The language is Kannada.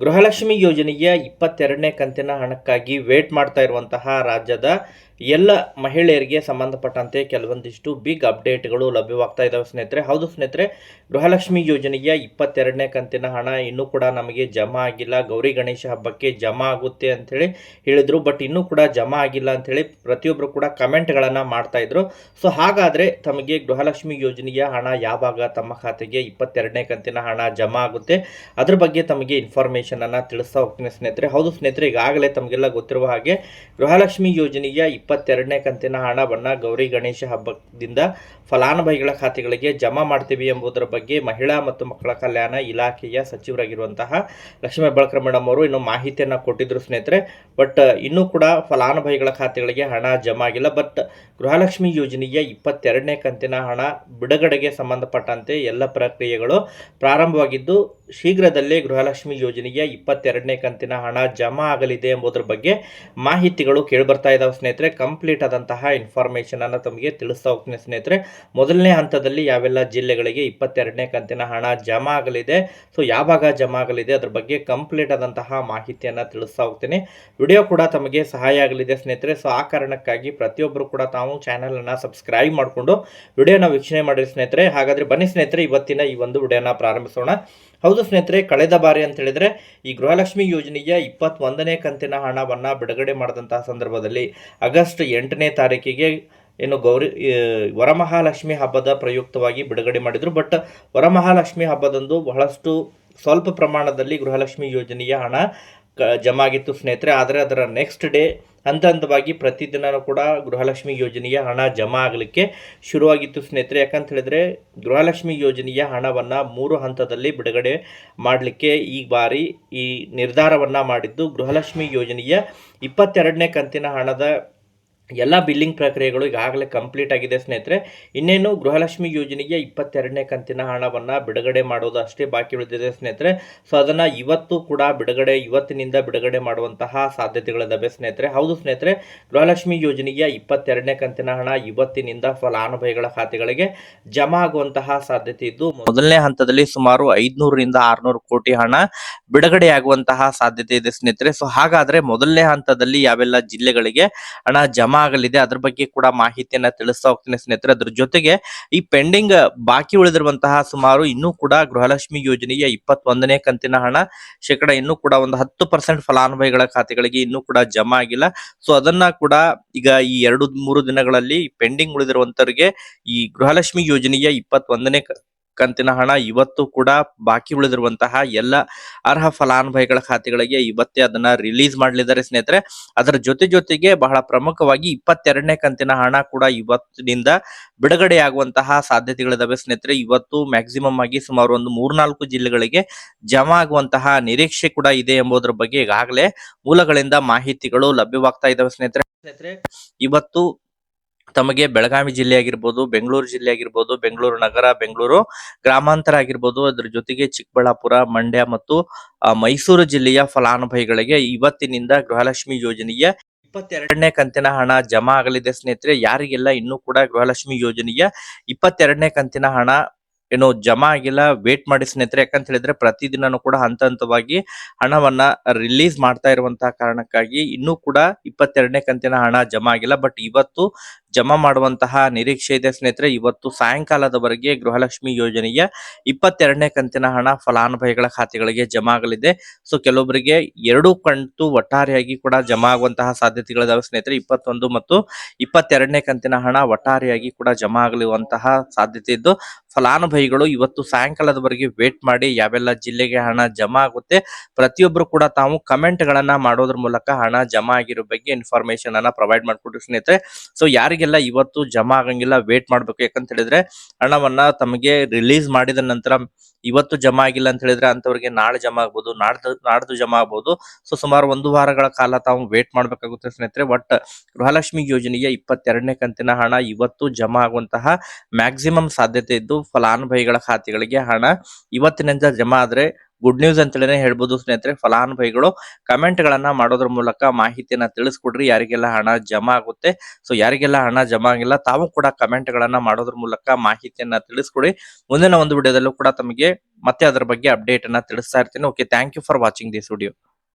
ಗೃಹಲಕ್ಷ್ಮಿ ಯೋಜನೆಯ ಇಪ್ಪತ್ತೆರಡನೇ ಕಂತಿನ ಹಣಕ್ಕಾಗಿ ವೇಟ್ ಮಾಡ್ತಾ ಇರುವಂತಹ ರಾಜ್ಯದ ಎಲ್ಲ ಮಹಿಳೆಯರಿಗೆ ಸಂಬಂಧಪಟ್ಟಂತೆ ಕೆಲವೊಂದಿಷ್ಟು ಬಿಗ್ ಅಪ್ಡೇಟ್ಗಳು ಲಭ್ಯವಾಗ್ತಾ ಇದ್ದಾವೆ ಸ್ನೇಹಿತರೆ. ಹೌದು ಸ್ನೇಹಿತರೆ, ಗೃಹಲಕ್ಷ್ಮಿ ಯೋಜನೆಯ ಇಪ್ಪತ್ತೆರಡನೇ ಕಂತಿನ ಹಣ ಇನ್ನೂ ಕೂಡ ನಮಗೆ ಜಮಾ ಆಗಿಲ್ಲ. ಗೌರಿ ಗಣೇಶ ಹಬ್ಬಕ್ಕೆ ಜಮಾ ಆಗುತ್ತೆ ಅಂಥೇಳಿ ಹೇಳಿದರು. ಬಟ್ ಇನ್ನೂ ಕೂಡ ಜಮಾ ಆಗಿಲ್ಲ ಅಂಥೇಳಿ ಪ್ರತಿಯೊಬ್ಬರು ಕೂಡ ಕಮೆಂಟ್ಗಳನ್ನು ಮಾಡ್ತಾ ಇದ್ರು. ಸೊ ಹಾಗಾದರೆ ತಮಗೆ ಗೃಹಲಕ್ಷ್ಮಿ ಯೋಜನೆಯ ಹಣ ಯಾವಾಗ ತಮ್ಮ ಖಾತೆಗೆ ಇಪ್ಪತ್ತೆರಡನೇ ಕಂತಿನ ಹಣ ಜಮಾ ಆಗುತ್ತೆ, ಅದ್ರ ಬಗ್ಗೆ ತಮಗೆ ಇನ್ಫಾರ್ಮೇಷನನ್ನು ತಿಳಿಸ್ತಾ ಹೋಗ್ತೀನಿ ಸ್ನೇಹಿತರೆ. ಹೌದು ಸ್ನೇಹಿತರೆ, ಈಗಾಗಲೇ ತಮಗೆಲ್ಲ ಗೊತ್ತಿರುವ ಹಾಗೆ ಗೃಹಲಕ್ಷ್ಮಿ ಯೋಜನೆಯ ಇಪ್ಪತ್ತೆರಡನೇ ಕಂತಿನ ಹಣವನ್ನು ಗೌರಿ ಗಣೇಶ ಹಬ್ಬದಿಂದ ಫಲಾನುಭವಿಗಳ ಖಾತೆಗಳಿಗೆ ಜಮಾ ಮಾಡ್ತೀವಿ ಎಂಬುದರ ಬಗ್ಗೆ ಮಹಿಳಾ ಮತ್ತು ಮಕ್ಕಳ ಕಲ್ಯಾಣ ಇಲಾಖೆಯ ಸಚಿವರಾಗಿರುವಂತಹ ಲಕ್ಷ್ಮೀ ಬಳಕರ್ ಮೇಡಮ್ ಅವರು ಇನ್ನು ಮಾಹಿತಿಯನ್ನು ಕೊಟ್ಟಿದ್ದರು ಸ್ನೇಹಿತರೆ. ಬಟ್, ಇನ್ನೂ ಕೂಡ ಫಲಾನುಭವಿಗಳ ಖಾತೆಗಳಿಗೆ ಹಣ ಜಮಾ ಆಗಿಲ್ಲ. ಬಟ್, ಗೃಹಲಕ್ಷ್ಮಿ ಯೋಜನೆಯ ಇಪ್ಪತ್ತೆರಡನೇ ಕಂತಿನ ಹಣ ಬಿಡುಗಡೆಗೆ ಸಂಬಂಧಪಟ್ಟಂತೆ ಎಲ್ಲ ಪ್ರಕ್ರಿಯೆಗಳು ಪ್ರಾರಂಭವಾಗಿದ್ದು ಶೀಘ್ರದಲ್ಲೇ ಗೃಹಲಕ್ಷ್ಮಿ ಯೋಜನೆಯ ಇಪ್ಪತ್ತೆರಡನೇ ಕಂತಿನ ಹಣ ಜಮಾ ಆಗಲಿದೆ ಎಂಬುದರ ಬಗ್ಗೆ ಮಾಹಿತಿಗಳು ಕೇಳಿಬರ್ತಾ ಇದ್ದಾವೆ ಸ್ನೇಹಿತರೆ. ಕಂಪ್ಲೀಟ್ ಆದಂತಹ ಇನ್ಫಾರ್ಮೇಷನ್ ಅನ್ನು ತಮಗೆ ತಿಳಿಸ್ತಾ ಹೋಗ್ತೀನಿ ಸ್ನೇಹಿತರೆ. ಮೊದಲನೇ ಹಂತದಲ್ಲಿ ಯಾವೆಲ್ಲ ಜಿಲ್ಲೆಗಳಿಗೆ ಇಪ್ಪತ್ತೆರಡನೇ ಕಂತಿನ ಹಣ ಜಮಾ ಆಗಲಿದೆ, ಸೊ ಯಾವಾಗ ಜಮಾ ಆಗಲಿದೆ ಅದ್ರ ಬಗ್ಗೆ ಕಂಪ್ಲೀಟ್ ಆದಂತಹ ಮಾಹಿತಿಯನ್ನು ತಿಳಿಸ್ತಾ ಹೋಗ್ತೀನಿ. ವಿಡಿಯೋ ಕೂಡ ತಮಗೆ ಸಹಾಯ ಆಗಲಿದೆ ಸ್ನೇಹಿತರೆ, ಸೊ ಆ ಕಾರಣಕ್ಕಾಗಿ ಪ್ರತಿಯೊಬ್ಬರು ಕೂಡ ತಾವು ಚಾನಲನ್ನು ಸಬ್ಸ್ಕ್ರೈಬ್ ಮಾಡಿಕೊಂಡು ವಿಡಿಯೋನ ವೀಕ್ಷಣೆ ಮಾಡಿ ಸ್ನೇಹಿತರೆ. ಹಾಗಾದರೆ ಬನ್ನಿ ಸ್ನೇಹಿತರೆ, ಇವತ್ತಿನ ಈ ಒಂದು ವಿಡಿಯೋನ ಪ್ರಾರಂಭಿಸೋಣ. ಹೌದು ಸ್ನೇಹಿತರೆ, ಕಳೆದ ಬಾರಿ ಅಂತ ಹೇಳಿದ್ರೆ ಈ ಗೃಹಲಕ್ಷ್ಮಿ ಯೋಜನೆಯ ಇಪ್ಪತ್ತೊಂದನೇ ಕಂತಿನ ಹಣವನ್ನು ಬಿಡುಗಡೆ ಮಾಡಿದಂತಹ ಸಂದರ್ಭದಲ್ಲಿ ಆಗಸ್ಟ್ ಎಂಟನೇ ತಾರೀಕಿಗೆ ಏನು ಗೌರಿ ವರಮಹಾಲಕ್ಷ್ಮಿ ಹಬ್ಬದ ಪ್ರಯುಕ್ತವಾಗಿ ಬಿಡುಗಡೆ ಮಾಡಿದರು. ಬಟ್ ವರಮಹಾಲಕ್ಷ್ಮಿ ಹಬ್ಬದಂದು ಬಹಳಷ್ಟು ಸ್ವಲ್ಪ ಪ್ರಮಾಣದಲ್ಲಿ ಗೃಹಲಕ್ಷ್ಮಿ ಯೋಜನೆಯ ಹಣ ಜಮಾ ಆಗಿತ್ತು ಸ್ನೇಹಿತರೆ. ಆದರೆ ಅದರ ನೆಕ್ಸ್ಟ್ ಡೇ ಹಂತ ಹಂತವಾಗಿ ಪ್ರತಿದಿನವೂ ಕೂಡ ಗೃಹಲಕ್ಷ್ಮಿ ಯೋಜನೆಯ ಹಣ ಜಮಾ ಆಗಲಿಕ್ಕೆ ಶುರುವಾಗಿತ್ತು ಸ್ನೇಹಿತರೆ. ಯಾಕಂತ ಹೇಳಿದ್ರೆ ಗೃಹಲಕ್ಷ್ಮಿ ಯೋಜನೆಯ ಹಣವನ್ನು ಮೂರು ಹಂತದಲ್ಲಿ ಬಿಡುಗಡೆ ಮಾಡಲಿಕ್ಕೆ ಈ ಬಾರಿ ಈ ನಿರ್ಧಾರವನ್ನು ಮಾಡಿದ್ದು ಗೃಹಲಕ್ಷ್ಮಿ ಯೋಜನೆಯ ಇಪ್ಪತ್ತೆರಡನೇ ಕಂತಿನ ಹಣದ ಎಲ್ಲ ಬಿಲ್ಲಿಂಗ್ ಪ್ರಕ್ರಿಯೆಗಳು ಈಗಾಗಲೇ ಕಂಪ್ಲೀಟ್ ಆಗಿದೆ ಸ್ನೇಹಿತರೆ. ಇನ್ನೇನು ಗೃಹಲಕ್ಷ್ಮಿ ಯೋಜನೆಗೆ ಇಪ್ಪತ್ತೆರಡನೇ ಕಂತಿನ ಹಣವನ್ನು ಬಿಡುಗಡೆ ಮಾಡೋದು ಅಷ್ಟೇ ಬಾಕಿ ಉಳಿದಿದೆ ಸ್ನೇಹಿತರೆ. ಸೊ ಅದನ್ನು ಇವತ್ತು ಕೂಡ ಬಿಡುಗಡೆ, ಇವತ್ತಿನಿಂದ ಬಿಡುಗಡೆ ಮಾಡುವಂತಹ ಸಾಧ್ಯತೆಗಳಿದ್ದಾವೆ ಸ್ನೇಹಿತರೆ. ಹೌದು ಸ್ನೇಹಿತರೆ, ಗೃಹಲಕ್ಷ್ಮಿ ಯೋಜನೆಯ ಇಪ್ಪತ್ತೆರಡನೇ ಕಂತಿನ ಹಣ ಇವತ್ತಿನಿಂದ ಫಲಾನುಭವಿಗಳ ಖಾತೆಗಳಿಗೆ ಜಮಾ ಆಗುವಂತಹ ಸಾಧ್ಯತೆ ಇದ್ದು, ಮೊದಲನೇ ಹಂತದಲ್ಲಿ ಸುಮಾರು ಐದುನೂರರಿಂದ ಆರುನೂರು ಕೋಟಿ ಹಣ ಬಿಡುಗಡೆಯಾಗುವಂತಹ ಸಾಧ್ಯತೆ ಇದೆ ಸ್ನೇಹಿತರೆ. ಸೊ ಹಾಗಾದರೆ ಮೊದಲನೇ ಹಂತದಲ್ಲಿ ಯಾವೆಲ್ಲ ಜಿಲ್ಲೆಗಳಿಗೆ ಹಣ ಜಮಾ ಆಗಲಿದೆ. ಅದ್ರ ಬಗ್ಗೆ ಕೂಡ ಮಾಹಿತಿಯನ್ನ ತಿಳಿಸ್ತಾ ಹೋಗ್ತೀನಿ ಸ್ನೇಹಿತರೆ. ಅದ್ರ ಜೊತೆಗೆ ಈ ಪೆಂಡಿಂಗ್ ಬಾಕಿ ಉಳಿದಿರುವಂತಹ ಸುಮಾರು ಇನ್ನೂ ಕೂಡ ಗೃಹಲಕ್ಷ್ಮಿ ಯೋಜನೆಯ ಇಪ್ಪತ್ತೊಂದನೇ ಕಂತಿನ ಹಣ ಶೇಕಡ ಇನ್ನೂ ಕೂಡ ಒಂದು ಹತ್ತು ಪರ್ಸೆಂಟ್ ಫಲಾನುಭವಿಗಳ ಖಾತೆಗಳಿಗೆ ಇನ್ನೂ ಕೂಡ ಜಮಾ ಆಗಿಲ್ಲ. ಸೊ, ಅದನ್ನ ಕೂಡ ಈಗ ಈ ಎರಡು ಮೂರು ದಿನಗಳಲ್ಲಿ ಪೆಂಡಿಂಗ್ ಉಳಿದಿರುವಂತವರಿಗೆ ಈ ಗೃಹಲಕ್ಷ್ಮಿ ಯೋಜನೆಯ ಇಪ್ಪತ್ತೊಂದನೇ ಕಂತಿನ ಹಣ ಇವತ್ತು ಕೂಡ ಬಾಕಿ ಉಳಿದಿರುವಂತಹ ಎಲ್ಲ ಅರ್ಹ ಫಲಾನುಭವಿಗಳ ಖಾತೆಗಳಿಗೆ ಇವತ್ತೇ ಅದನ್ನ ರಿಲೀಸ್ ಮಾಡಲಿದ್ದಾರೆ ಸ್ನೇಹಿತರೆ. ಅದರ ಜೊತೆ ಜೊತೆಗೆ ಬಹಳ ಪ್ರಮುಖವಾಗಿ ಇಪ್ಪತ್ತೆರಡನೇ ಕಂತಿನ ಹಣ ಕೂಡ ಇವತ್ತಿನಿಂದ ಬಿಡುಗಡೆಯಾಗುವಂತಹ ಸಾಧ್ಯತೆಗಳಿದಾವೆ ಸ್ನೇಹಿತರೆ. ಇವತ್ತು ಮ್ಯಾಕ್ಸಿಮಮ್ ಆಗಿ ಸುಮಾರು ಒಂದು ಮೂರ್ನಾಲ್ಕು ಜಿಲ್ಲೆಗಳಿಗೆ ಜಮಾ ಆಗುವಂತಹ ನಿರೀಕ್ಷೆ ಕೂಡ ಇದೆ ಎಂಬುದರ ಬಗ್ಗೆ ಈಗಾಗಲೇ ಮೂಲಗಳಿಂದ ಮಾಹಿತಿಗಳು ಲಭ್ಯವಾಗ್ತಾ ಇದ್ದಾವೆ ಸ್ನೇಹಿತರೆ. ಸ್ನೇಹಿತರೆ, ಇವತ್ತು ತಮಗೆ ಬೆಳಗಾವಿ ಜಿಲ್ಲೆ ಆಗಿರ್ಬೋದು ಬೆಂಗಳೂರು ಜಿಲ್ಲೆ ಆಗಿರ್ಬೋದು ಬೆಂಗಳೂರು ನಗರ, ಬೆಂಗಳೂರು ಗ್ರಾಮಾಂತರ ಆಗಿರ್ಬೋದು ಅದ್ರ ಜೊತೆಗೆ ಚಿಕ್ಕಬಳ್ಳಾಪುರ, ಮಂಡ್ಯ ಮತ್ತು ಮೈಸೂರು ಜಿಲ್ಲೆಯ ಫಲಾನುಭವಿಗಳಿಗೆ ಇವತ್ತಿನಿಂದ ಗೃಹಲಕ್ಷ್ಮಿ ಯೋಜನೆಯ ಇಪ್ಪತ್ತೆರಡನೇ ಕಂತಿನ ಹಣ ಜಮಾ ಆಗಲಿದೆ ಸ್ನೇಹಿತರೆ. ಯಾರಿಗೆಲ್ಲ ಇನ್ನೂ ಕೂಡ ಗೃಹಲಕ್ಷ್ಮಿ ಯೋಜನೆಯ ಇಪ್ಪತ್ತೆರಡನೇ ಕಂತಿನ ಹಣ ಏನು ಜಮಾ ಆಗಿಲ್ಲ ವೇಟ್ ಮಾಡಿ ಸ್ನೇಹಿತರೆ. ಯಾಕಂತ ಹೇಳಿದ್ರೆ ಪ್ರತಿದಿನನೂ ಕೂಡ ಹಂತ ಹಂತವಾಗಿ ಹಣವನ್ನ ರಿಲೀಸ್ ಮಾಡ್ತಾ ಇರುವಂತಹ ಕಾರಣಕ್ಕಾಗಿ ಇನ್ನೂ ಕೂಡ ಇಪ್ಪತ್ತೆರಡನೇ ಕಂತಿನ ಹಣ ಜಮಾ ಆಗಿಲ್ಲ. ಬಟ್ ಇವತ್ತು ಜಮಾ ಮಾಡುವಂತಹ ನಿರೀಕ್ಷೆ ಇದೆ ಸ್ನೇಹಿತರೆ. ಇವತ್ತು ಸಾಯಂಕಾಲದವರೆಗೆ ಗೃಹಲಕ್ಷ್ಮಿ ಯೋಜನೆಯ ಇಪ್ಪತ್ತೆರಡನೇ ಕಂತಿನ ಹಣ ಫಲಾನುಭವಿಗಳ ಖಾತೆಗಳಿಗೆ ಜಮಾ ಆಗಲಿದೆ. ಸೊ ಕೆಲವೊಬ್ಬರಿಗೆ ಎರಡು ಕಂತು ಒಟ್ಟಾರೆಯಾಗಿ ಕೂಡ ಜಮಾ ಆಗುವಂತಹ ಸಾಧ್ಯತೆಗಳಿದಾವೆ ಸ್ನೇಹಿತರೆ. ಇಪ್ಪತ್ತೊಂದು ಮತ್ತು ಇಪ್ಪತ್ತೆರಡನೇ ಕಂತಿನ ಹಣ ಒಟ್ಟಾರೆಯಾಗಿ ಕೂಡ ಜಮಾ ಆಗಲಿರುವಂತಹ ಸಾಧ್ಯತೆ ಇದ್ದು, ಫಲಾನುಭವಿಗಳು ಇವತ್ತು ಸಾಯಂಕಾಲದವರೆಗೆ ವೇಟ್ ಮಾಡಿ ಯಾವೆಲ್ಲ ಜಿಲ್ಲೆಗೆ ಹಣ ಜಮಾ ಆಗುತ್ತೆ ಪ್ರತಿಯೊಬ್ಬರು ಕೂಡ ತಾವು ಕಮೆಂಟ್ ಗಳನ್ನ ಮಾಡೋದ್ರ ಮೂಲಕ ಹಣ ಜಮಾ ಆಗಿರೋ ಬಗ್ಗೆ ಇನ್ಫಾರ್ಮೇಶನ್ ಅನ್ನ ಪ್ರೊವೈಡ್ ಮಾಡಿಕೊಡ್ರಿ ಸ್ನೇಹಿತರೆ. ಸೊ ಯಾರಿಗೆಲ್ಲ ಇವತ್ತು ಜಮಾ ಆಗಂಗಿಲ್ಲ ವೇಟ್ ಮಾಡ್ಬೇಕು ಯಾಕಂತ ಹೇಳಿದ್ರೆ, ಹಣವನ್ನ ತಮಗೆ ರಿಲೀಸ್ ಮಾಡಿದ ನಂತರ ಇವತ್ತು ಜಮಾ ಆಗಿಲ್ಲ ಅಂತ ಹೇಳಿದ್ರೆ ಅಂತವರಿಗೆ ನಾಳೆ ಜಮಾ ಆಗ್ಬೋದು, ನಾಡ್ದು ನಾಡ್ದು ಜಮಾ ಆಗ್ಬೋದು. ಸೊ ಸುಮಾರು ಒಂದು ವಾರಗಳ ಕಾಲ ತಾವು ವೇಟ್ ಮಾಡ್ಬೇಕಾಗುತ್ತೆ ಸ್ನೇಹಿತರೆ. ಒಟ್ ಗೃಹಲಕ್ಷ್ಮಿ ಯೋಜನೆಯ ಇಪ್ಪತ್ತೆರಡನೇ ಕಂತಿನ ಹಣ ಇವತ್ತು ಜಮಾ ಆಗುವಂತಹ ಮ್ಯಾಕ್ಸಿಮಮ್ ಸಾಧ್ಯತೆ ಇದ್ದು ಫಲಾನುಭವಿಗಳ ಖಾತೆಗಳಿಗೆ ಹಣ ಇವತ್ತಿನಿಂದ ಜಮಾ ಆದ್ರೆ ಗುಡ್ ನ್ಯೂಸ್ ಅಂತಲೇ ಹೇಳ್ಬೋದು ಸ್ನೇಹಿತರೆ, ಫಲಾನುಭವಿಗಳು ಕಮೆಂಟ್ ಗಳನ್ನ ಮಾಡೋದ್ರ ಮೂಲಕ ಮಾಹಿತಿಯನ್ನ ತಿಳಿಸ್ಕೊಡ್ರಿ. ಯಾರಿಗೆಲ್ಲ ಹಣ ಜಮಾ ಆಗುತ್ತೆ, ಸೊ ಯಾರಿಗೆಲ್ಲ ಹಣ ಜಮಾ ಆಗಿಲ್ಲ, ತಾವು ಕೂಡ ಕಮೆಂಟ್ ಗಳನ್ನ ಮಾಡೋದ್ರ ಮೂಲಕ ಮಾಹಿತಿಯನ್ನ ತಿಳಿಸ್ಕೊಡಿ. ಮುಂದಿನ ಒಂದು ವಿಡಿಯೋದಲ್ಲೂ ಕೂಡ ತಮಗೆ ಮತ್ತೆ ಅದರ ಬಗ್ಗೆ ಅಪ್ಡೇಟ್ ಅನ್ನ ತಿಳಿಸ್ತಾ ಇರ್ತೀನಿ. Okay thank you for watching this video